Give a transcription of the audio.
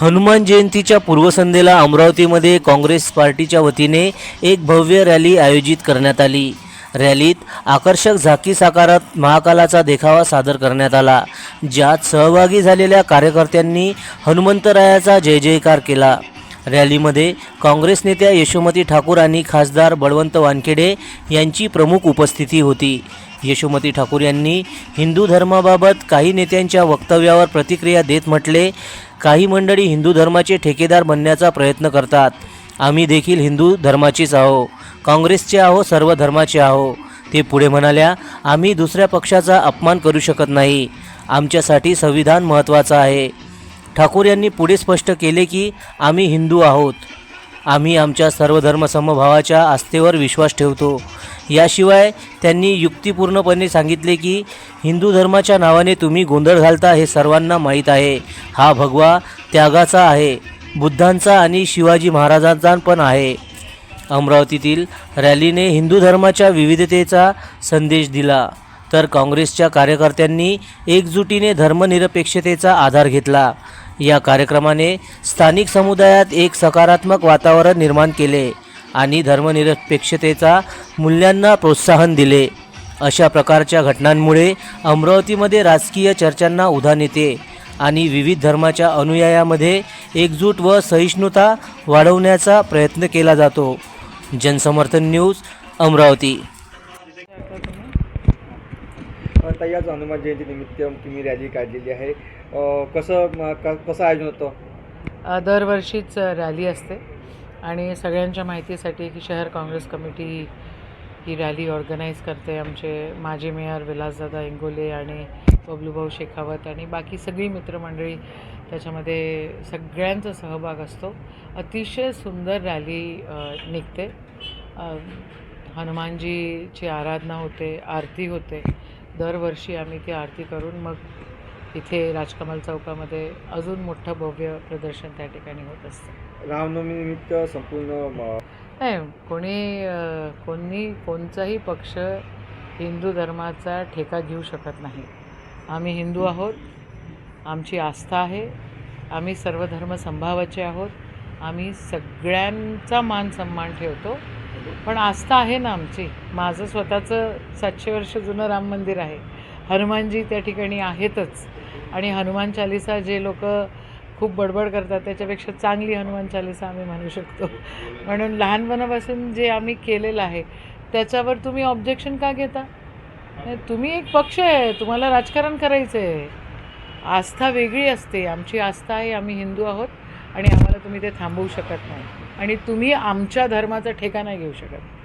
हनुमान जयंतीच्या पूर्वसंध्येला अमरावतीमध्ये काँग्रेस पार्टीच्या वतीने एक भव्य रॅली आयोजित करण्यात आली. रॅलीत आकर्षक झाकी साकारत महाकालाचा देखावा सादर करण्यात आला. ज्यात सहभागी झालेल्या कार्यकर्त्यांनी हनुमंतरायाचा जय जयकार केला. रॅलीमध्ये काँग्रेस नेत्या यशोमती ठाकूर आणि खासदार बळवंत वानखेडे यांची प्रमुख उपस्थिती होती. यशोमती ठाकूर यांनी हिंदू धर्माबाबत काही नेत्यांच्या वक्तव्यावर प्रतिक्रिया देत म्हटले काही मंडळी हिंदू धर्माचे ठेकेदार बनण्याचा प्रयत्न करतात. आम्ही देखील हिंदू धर्माचीच आहो. काँग्रेसचे आहो सर्व धर्माचे आहो. ते पुढे म्हणाल्या आम्ही दुसऱ्या पक्षाचा अपमान करू शकत नाही. आमच्यासाठी संविधान महत्त्वाचं आहे. ठाकूर यांनी पुढे स्पष्ट केले की आम्ही हिंदू आहोत. आम्ही आमच्या सर्व धर्मसमभावाच्या आस्थेवर विश्वास ठेवतो. याशिवाय त्यांनी युक्तिपूर्णपणे सांगितले की हिंदू धर्माच्या नावाने तुम्ही गोंधळ घालता हे सर्वांना माहीत आहे. हा भगवा त्यागाचा आहे बुद्धांचा आणि शिवाजी महाराजांचा पण आहे. अमरावतीतील रॅलीने हिंदू धर्माच्या विविधतेचा संदेश दिला. तर काँग्रेसच्या कार्यकर्त्यांनी एकजुटीने धर्मनिरपेक्षतेचा आधार घेतला. या कार्यक्रमाने स्थानिक समुदायात एक सकारात्मक वातावरण निर्माण केले. आणि धर्मनिरपेक्षतेचा मूल्यांना प्रोत्साहन दिले. अशा प्रकारच्या घटनांमुळे अमरावतीमध्ये राजकीय चर्चांना उधाण येते आणि विविध धर्माच्या अनुयायामध्ये एकजूट व सहिष्णुता वाढवण्याचा प्रयत्न केला जातो. जनसमर्थन न्यूज अमरावती. ताई आज हनुमान जयंती निमित्त तुम्ही रॅली काढलेली आहे. कसं कसं आयोजन होतं? दरवर्षीच रॅली असते. आणि सगळ्यांच्या माहितीसाठी की शहर काँग्रेस कमिटी ही रॅली ऑर्गनाईज करते. आमचे माजी मेयर विलासदादा इंगोले आणि बबलूभाऊ शेखावत आणि बाकी सगळी मित्रमंडळी त्याच्यामध्ये सगळ्यांचा सहभाग असतो. अतिशय सुंदर रॅली निघते. हनुमानजीची आराधना होते आरती होते. दरवर्षी आम्ही ती आरती करून मग इथे राजकमल चौकामध्ये अजून मोठं भव्य प्रदर्शन त्या ठिकाणी होत असतं. रामनवमी निमित्त संपूर्ण नाही कोणी कोणी कोणताही पक्ष हिंदू धर्माचा ठेका घेऊ शकत नाही. आम्ही हिंदू आहोत आमची आस्था आहे आम्ही सर्व धर्म संभावाचे आहोत आम्ही सगळ्यांचा मान सन्मान ठेवतो. पण आस्था आहे ना आमची. माझं स्वतःचं सातशे वर्ष जुनं राम मंदिर आहे. हनुमानजी त्या ठिकाणी आहेतच. आणि हनुमान चालिसा जे लोक खूप बडबड करतात त्याच्यापेक्षा चांगली हनुमान चालिसा आम्ही म्हणू शकतो. म्हणून लहानपणापासून जे आम्ही केलेलं आहे त्याच्यावर तुम्ही ऑब्जेक्शन का घेता? तुम्ही एक पक्ष आहे तुम्हाला राजकारण करायचं आहे. आस्था वेगळी असते आमची आस्था आहे आम्ही हिंदू आहोत आणि आम्हाला तुम्ही ते थांबवू शकत नाही. आणि तुम्ही आमच्या धर्माचा ठेका नाही घेऊ शकत